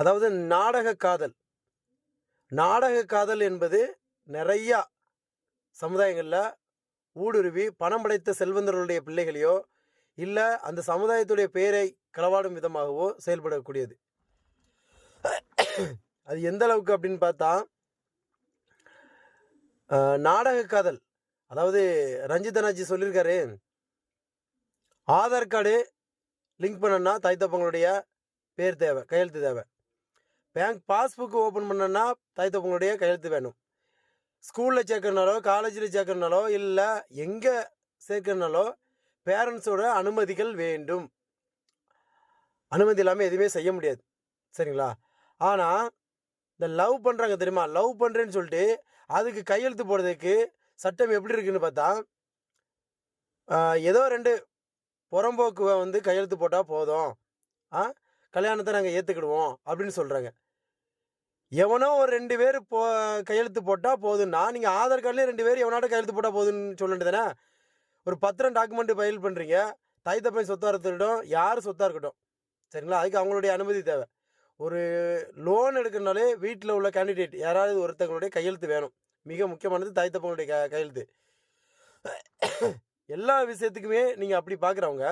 அதாவது நாடக காதல். நாடக காதல் என்பது நிறையா சமுதாயங்களில் ஊடுருவி பணம் படைத்த செல்வந்தர்களுடைய பிள்ளைகளையோ இல்லை அந்த சமுதாயத்துடைய பெயரை களவாடும் விதமாகவோ செயல்படக்கூடியது. அது எந்த அளவுக்கு அப்படின்னு பார்த்தா நாடக காதல். அதாவது ரஞ்சிதனாஜி சொல்லியிருக்காரு ஆதார் கார்டு லிங்க் பண்ணனா தாய் தப்பங்களுடைய பேர் தேவை கையெழுத்து தேவை. பேங்க் பாஸ்புக் ஓப்பன் பண்ணேன்னா தாய் தப்பங்களுடைய கையெழுத்து வேணும். ஸ்கூலில் சேர்க்கறனாலோ காலேஜில் சேர்க்கறனாலோ இல்லை எங்கே சேர்க்கறனாலோ பேரண்ட்ஸோட அனுமதிகள் வேண்டும். அனுமதி இல்லாமல் எதுவுமே செய்ய முடியாது. சரிங்களா? ஆனால் இந்த லவ் பண்ணுறாங்க தெரியுமா? லவ் பண்ணுறேன்னு சொல்லிட்டு அதுக்கு கையெழுத்து போடுறதுக்கு சட்டம் எப்படி இருக்குன்னு பார்த்தா ஏதோ ரெண்டு புறம்போக்குவை வந்து கையெழுத்து போட்டால் போதும். ஆ கல்யாணத்தை நாங்கள் ஏற்றுக்கிடுவோம் அப்படின்னு சொல்கிறாங்க எவனோ ஒரு ரெண்டு பேர் போ கையெழுத்து போட்டால் போதும்னா நீங்கள் ஆதார் கார்டுலேயே ரெண்டு பேர் எவனாட்ட கையெழுத்து போட்டால் போதும்னு சொல்ல வேண்டியதானே ஒரு பத்திரம் டாக்குமெண்ட் ஃபைல் பண்ணுறீங்க தாய் தப்பை சொத்தாக இருக்கட்டும் யார் சொத்தாக இருக்கட்டும். சரிங்களா? அதுக்கு அவங்களுடைய அனுமதி தேவை. ஒரு லோன் எடுக்கணுனாலே வீட்டில் உள்ள கேண்டிடேட் யாராவது ஒருத்தங்களுடைய கையெழுத்து வேணும். மிக முக்கியமானது தாய் தப்பங்களுடைய க கையெழுத்து. எல்லா விஷயத்துக்குமே நீங்கள் அப்படி பார்க்குறவங்க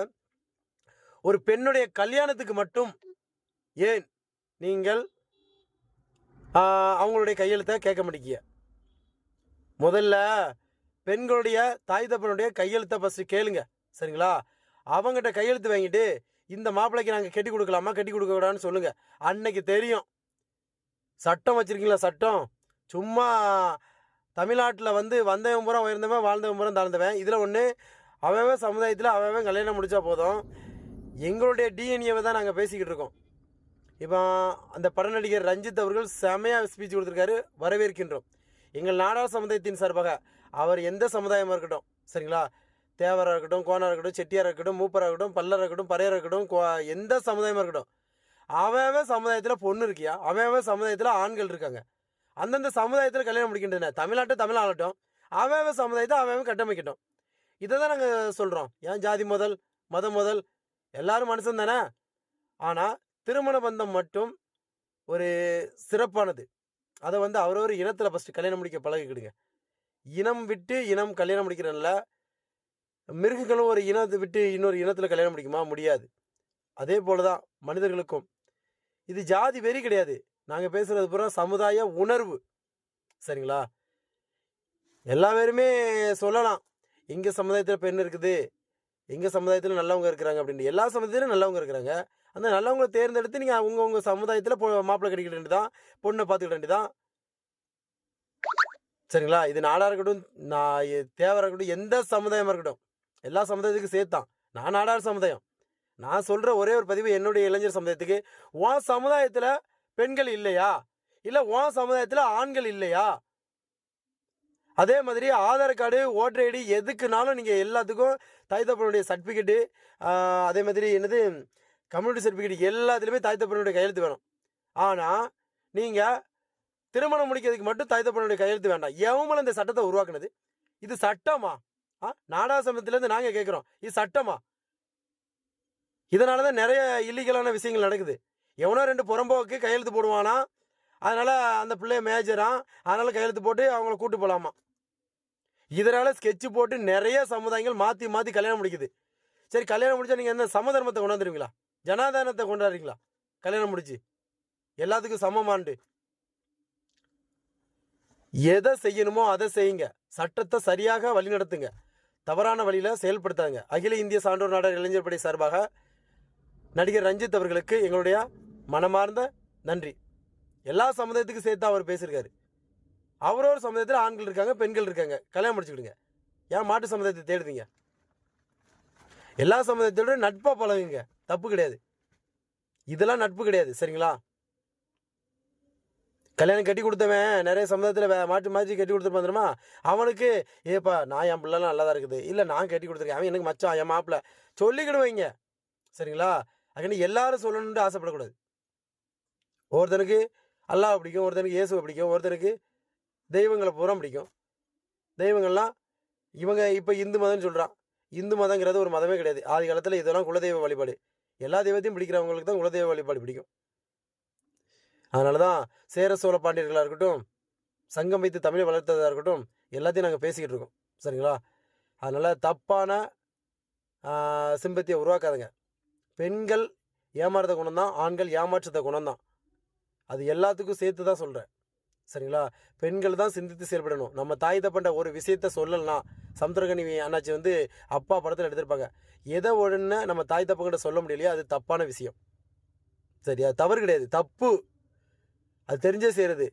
ஒரு பெண்ணுடைய கல்யாணத்துக்கு மட்டும் ஏன் நீங்கள் அவங்களுடைய கையெழுத்தை கேட்க மாட்டேங்கிய. முதல்ல பெண்களுடைய தாய் தப்பனுடைய கையெழுத்தை ஃபஸ்ட்டு கேளுங்க. சரிங்களா? அவங்ககிட்ட கையெழுத்து வாங்கிட்டு இந்த மாப்பிள்ளைக்கு நாங்கள் கட்டி கொடுக்கலாமா? கட்டி கொடுக்க கூடாதுன்னு சொல்லுங்கள் அன்னைக்கு தெரியும். சட்டம் வச்சுருக்கீங்களா? சட்டம். சும்மா தமிழ்நாட்டில் வந்து வந்தவன் புறம் உயர்ந்தவன் வாழ்ந்தவன் புறம் தாழ்ந்தவன். இதில் ஒன்று அவன் சமுதாயத்தில் அவன் கல்யாணம் முடித்தா போதும். எங்களுடைய டிஎன்ஏவை தான் நாங்கள் பேசிக்கிட்டு இருக்கோம். இப்போ அந்த பட நடிகர் ரஞ்சித் அவர்கள் செமையாக ஸ்பீச் கொடுத்துருக்காரு வரவேற்கின்றோம். எங்கள் நாடார் சமுதாயத்தின் சார்பாக அவர் எந்த சமுதாயமாக இருக்கட்டும் சரிங்களா? தேவராக இருக்கட்டும் கோனாக இருக்கட்டும் செட்டியாராக இருக்கட்டும் மூப்பராக இருக்கட்டும் பல்லராக இருக்கட்டும் பறையராக இருக்கட்டும் கோ- எந்த சமுதாயமாக இருக்கட்டும் அவன் சமுதாயத்தில் பொண்ணு இருக்கியா? அவன் சமுதாயத்தில் ஆண்கள் இருக்காங்க. அந்தந்த சமுதாயத்தில் கல்யாணம் முடிக்கின்றன. தமிழ்நாட்டை தமிழ் ஆளட்டும் அவன் சமுதாயத்தை அவன் கட்டமைக்கட்டும். இதை தான் நாங்கள் சொல்கிறோம் ஏன் ஜாதி முதல் மதம் முதல்? எல்லாரும் மனுஷன் தானே ஆனால் திருமண பந்தம் மட்டும் ஒரு சிறப்பானது. அதை வந்து அவரவர் இனத்தில் ஃபஸ்ட்டு கல்யாணம் முடிக்க பழகிக்கிடுங்க. இனம் விட்டு இனம் கல்யாணம் முடிக்கிறனால மிருகங்களும் ஒரு இனத்தை விட்டு இன்னொரு இனத்தில் கல்யாணம் முடிக்குமா? முடியாது. அதே போல தான் மனிதர்களுக்கும். இது ஜாதி வெறி கிடையாது. நாங்கள் பேசுகிறது பூரா சமுதாய உணர்வு. சரிங்களா? எல்லா பேருமே சொல்லலாம். எங்கள் சமுதாயத்தில் பெண் இருக்குது. எங்கள் சமுதாயத்தில் நல்லவங்க இருக்கிறாங்க அப்படின்ட்டு. எல்லா சமுதாயத்திலும் நல்லவங்க இருக்கிறாங்க. அந்த நல்லவங்களை தேர்ந்தெடுத்து நீங்கள் உங்கள் உங்கள் சமுதாயத்தில் பொ மாப்பிள்ளை கட்டிக்கிட வேண்டியதான் பொண்ணை பார்த்துக்கிட வேண்டியதான் சரிங்களா? இது நாடாக இருக்கட்டும் நான் தேவராக இருக்கட்டும் எந்த சமுதாயமாக இருக்கட்டும் எல்லா சமுதாயத்துக்கும் சேர்த்தான் நான் நாடார் சமுதாயம். நான் சொல்கிற ஒரே ஒரு பதிவு என்னுடைய இளைஞர் சமுதாயத்துக்கு. உன் சமுதாயத்தில் பெண்கள் இல்லையா? இல்லை உன் சமுதாயத்தில் ஆண்கள் இல்லையா? அதே மாதிரி ஆதார் கார்டு ஓட்டர் ஐடி எதுக்குனாலும் நீங்கள் எல்லாத்துக்கும் தாய் தப்பனுடைய சர்டிஃபிகேட்டு அதே மாதிரி என்னது கம்யூனிட்டி சர்டிஃபிகேட் எல்லாத்துலேயுமே தாய் தப்பனுடைய கையெழுத்து வேணும். ஆனால் நீங்கள் திருமணம் முடிக்கிறதுக்கு மட்டும் தாய் தப்பனுடைய கையெழுத்து வேண்டாம். எவங்களும் இந்த சட்டத்தை உருவாக்குனது? இது சட்டமா? ஆ நாடா சமயத்துலேருந்து நாங்கள் கேட்குறோம் இது சட்டமா? இதனால தான் நிறைய இல்லீகலான விஷயங்கள் நடக்குது. எவனோ ரெண்டு புறம்போக்கு கையெழுத்து போடுவானா? அதனால் அந்த பிள்ளைய மேஜரான். அதனால் கையெழுத்து போட்டு அவங்கள கூட்டு போகலாமா இதனால் ஸ்கெட்சு போட்டு நிறைய சமுதாயங்கள் மாற்றி மாற்றி கல்யாணம் முடிக்குது. சரி கல்யாணம் முடிச்சா நீங்கள் என்ன சமதர்மத்தை கொண்டாந்துருவீங்களா? ஜனாதானத்தை கொண்டாடுறீங்களா? கல்யாணம் முடிச்சு எல்லாத்துக்கும் சமமாண்டு எதை செய்யணுமோ அதை செய்யுங்க. சட்டத்தை சரியாக வழிநடத்துங்க. தவறான வழியில் செயல்படுத்தாங்க. அகில இந்திய சான்றோர் நாடக இளைஞர் படை சார்பாக நடிகர் ரஞ்சித் அவர்களுக்கு எங்களுடைய மனமார்ந்த நன்றி. எல்லா சமுதாயத்துக்கும் சேர்த்து அவர் பேசியிருக்காரு. அவரோட சமுதாயத்தில் ஆண்கள் இருக்காங்க பெண்கள் இருக்காங்க. கல்யாணம் முடிச்சுக்கிடுங்க ஏன் மாட்டு சமுதாயத்தை தேடுதீங்க எல்லா சமுதாயத்தோட நட்பாக பழகுங்க. தப்பு கிடையாது. இதெல்லாம் நட்பு கிடையாது சரிங்களா? கல்யாணம் கட்டி கொடுத்தவன் நிறைய சமுதாயத்தில் மாற்றி மாற்றி கட்டி கொடுத்துருப்பான் தெரியுமா? அவனுக்கு ஏப்பா நான் என் பிள்ளைலாம் நல்லா தான் இருக்குது. இல்லை நான் கட்டி கொடுத்துருக்கேன். அவன் எனக்கு மச்சான் என் மாப்பிள்ள. சொல்லிக்கிடுவீங்க சரிங்களா? அதுக்கு எல்லாரும் சொல்லணுன்ட்டு ஆசைப்படக்கூடாது. ஒருத்தனுக்கு அல்லாஹ் பிடிக்கும் ஒருத்தனுக்கு இயேசுவை பிடிக்கும் ஒருத்தனுக்கு தெய்வங்களை பூரா பிடிக்கும். தெய்வங்கள்லாம் இவங்க இப்போ இந்து மதம்னு சொல்கிறான் இந்து மதங்கிறது ஒரு மதமே கிடையாது. ஆதி காலத்தில் இதெல்லாம் குலதெய்வ வழிபாடு. எல்லா தெய்வத்தையும் பிடிக்கிறவங்களுக்கு தான் குலதெய்வ வழிபாடு பிடிக்கும். அதனால தான் சேர சோழ பாண்டியர்களாக இருக்கட்டும் சங்கம் வைத்து தமிழை வளர்த்ததாக இருக்கட்டும் எல்லாத்தையும் நாங்கள் பேசிக்கிட்டு இருக்கோம். சரிங்களா? அதனால் தப்பான சிம்பத்தியை உருவாக்காதுங்க. பெண்கள் ஏமாறுத குணம் தான் ஆண்கள் ஏமாற்றுத்த குணம் தான் அது எல்லாத்துக்கும் சேர்த்து தான் சொல்கிறேன் சரிங்களா? பெண்கள் தான் சிந்தித்து செயல்படணும். நம்ம தாய் தப்பண்ட ஒரு விஷயத்த சொல்லலாம் சமுத்திரகனி அண்ணாச்சி வந்து அப்பா படத்தில் எடுத்திருப்பாங்க. எதை ஒழுன்னு நம்ம தாய் தப்பங்கிட்ட சொல்ல முடியலையோ அது தப்பான விஷயம். சரியா? தவறு கிடையாது. தப்பு. அது தெரிஞ்சே செய்கிறது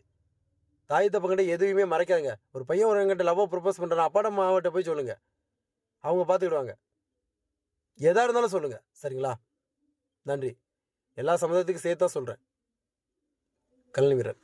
தாய் தப்பங்கிட்ட எதுவுமே மறைக்காதுங்க. ஒரு பையன் ஒரு எங்கிட்ட லவ்வை ப்ரப்போஸ் பண்ணுறான் அப்பாட மாவட்ட போய் சொல்லுங்கள் அவங்க பார்த்துக்கிடுவாங்க எதாக இருந்தாலும் சொல்லுங்கள் சரிங்களா? நன்றி. எல்லா சமுதாயத்துக்கும் சேர்த்தா சொல்கிறேன் கல்வி வீரர்.